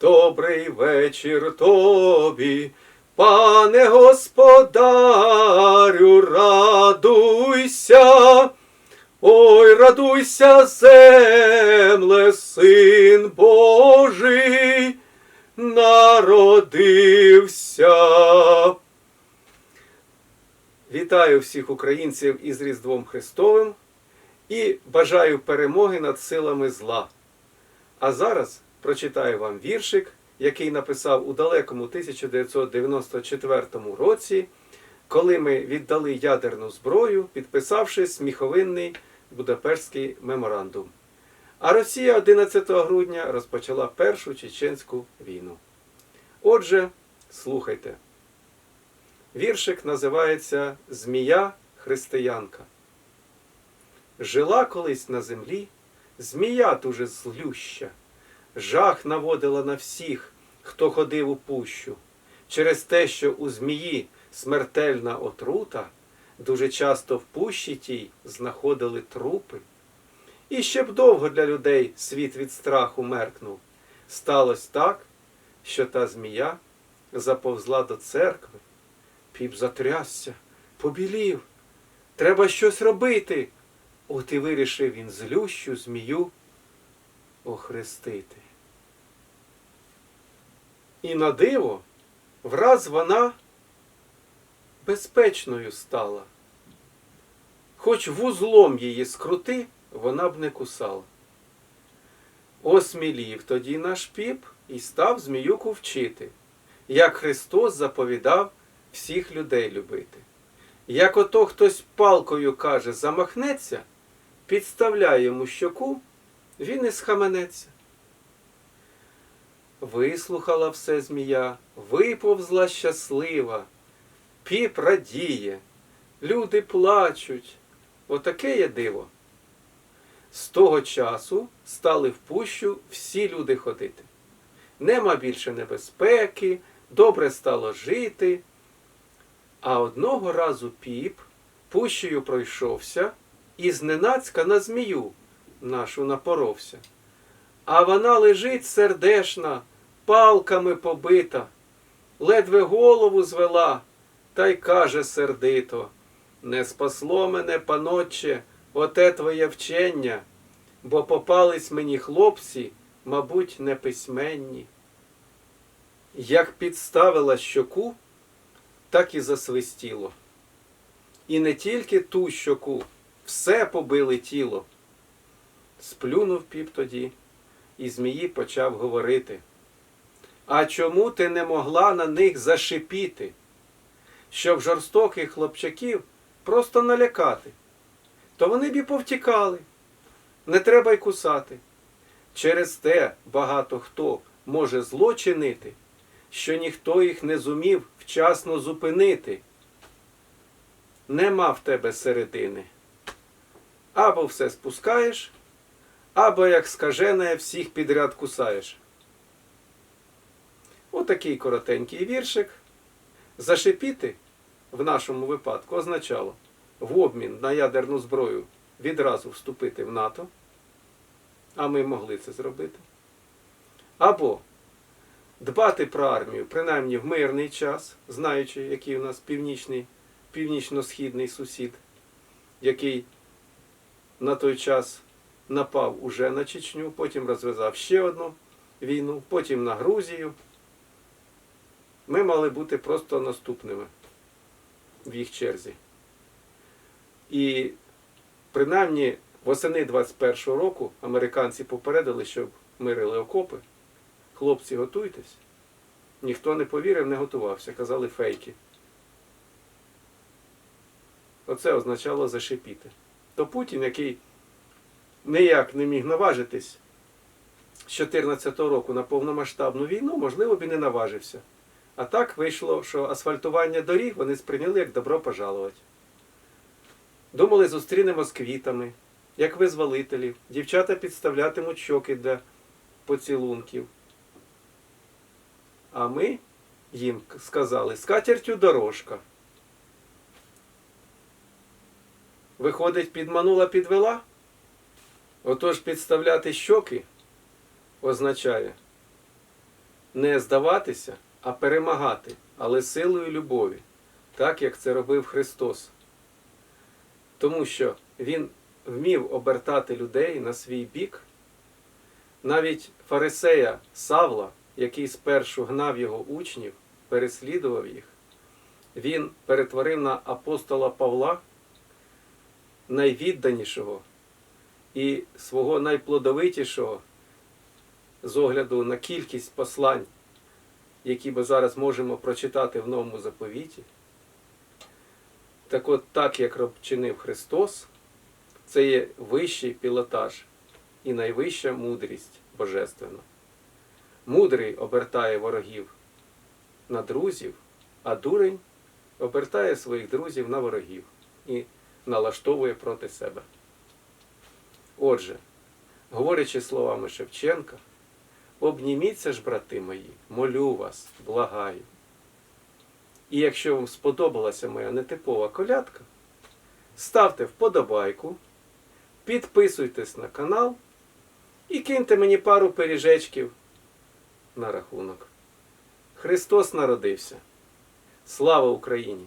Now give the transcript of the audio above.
Добрий вечір тобі, пане господарю, радуйся, ой, радуйся, земле, син Божий, народився. Вітаю всіх українців із Різдвом Христовим і бажаю перемоги над силами зла. А зараз прочитаю вам віршик, який написав у далекому 1994 році, коли ми віддали ядерну зброю, підписавши сміховинний Будапештський меморандум. А Росія 11 грудня розпочала Першу чеченську війну. Отже, слухайте. Віршик називається Змія християнка. Жила колись на землі змія дуже злюща, жах наводила на всіх, хто ходив у пущу. Через те, що у змії смертельна отрута, дуже часто в пущі тій знаходили трупи. І ще б довго для людей світ від страху меркнув. Сталося так, що та змія заповзла до церкви. Піп затрясся, побілів. Треба щось робити. От і вирішив він злющу змію охрестити. І на диво враз вона безпечною стала. Хоч вузлом її скрути, вона б не кусала. Осмілів тоді наш піп і став зміюку вчити, як Христос заповідав всіх людей любити. Як ото хтось палкою каже, замахнеться, підставляє йому щоку, він і схаменеться. Вислухала все змія, виповзла щаслива, піп радіє, люди плачуть. Отаке є диво. З того часу стали в пущу всі люди ходити. Нема більше небезпеки, добре стало жити. А одного разу піп пущею пройшовся і зненацька на змію нашу напоровся. А вона лежить сердешна, палками побита, ледве голову звела, та й каже сердито Не спасло мене, панотче, оте твоє вчення, бо попались мені хлопці, мабуть, неписьменні. Як підставила щоку, так і засвистіло. І не тільки ту щоку, все побили тіло. Сплюнув піп тоді, і змії почав говорити. А чому ти не могла на них зашипіти, щоб жорстоких хлопчаків просто налякати? То вони б і повтікали. Не треба й кусати. Через те багато хто може зло чинити, що ніхто їх не зумів вчасно зупинити. Нема в тебе середини. Або все спускаєш, або, як скажене, всіх підряд кусаєш. Отакий коротенький віршик. Зашипіти в нашому випадку означало в обмін на ядерну зброю відразу вступити в НАТО, а ми могли це зробити. Або дбати про армію, принаймні в мирний час, знаючи, який у нас північний, північно-східний сусід, який на той час напав уже на Чечню, потім розв'язав ще одну війну, потім на Грузію. Ми мали бути просто наступними в їх черзі. І принаймні восени 21-го року американці попередили, щоб мирили окопи. Хлопці, готуйтесь. Ніхто не повірив, не готувався. Казали фейки. Оце означало зашипіти. То Путін, який ніяк не міг наважитись з 2014 року на повномасштабну війну, можливо, б і не наважився. А так вийшло, що асфальтування доріг вони сприйняли як добро пожалувати. Думали, зустрінемо з квітами, як визволителів. Дівчата підставлятимуть щоки для поцілунків. А ми їм сказали скатертю дорожка. Виходить, підманула, підвела. Отож підставляти щоки означає не здаватися, а перемагати, але силою любові, так як це робив Христос. Тому що Він вмів обертати людей на свій бік. Навіть фарисея Савла, який спершу гнав його учнів, переслідував їх, він перетворив на апостола Павла, найвідданішого і свого найплодовитішого з огляду на кількість послань, які ми зараз можемо прочитати в новому заповіті. Так от, так як чинив Христос, це є вищий пілотаж і найвища мудрість божественна. Мудрий обертає ворогів на друзів, а дурень обертає своїх друзів на ворогів і налаштовує проти себе. Отже, говорячи словами Шевченка, обніміться ж, брати мої, молю вас, благаю. І якщо вам сподобалася моя нетипова колядка, ставте вподобайку, підписуйтесь на канал і киньте мені пару пиріжечків на рахунок. Христос народився. Слава Україні!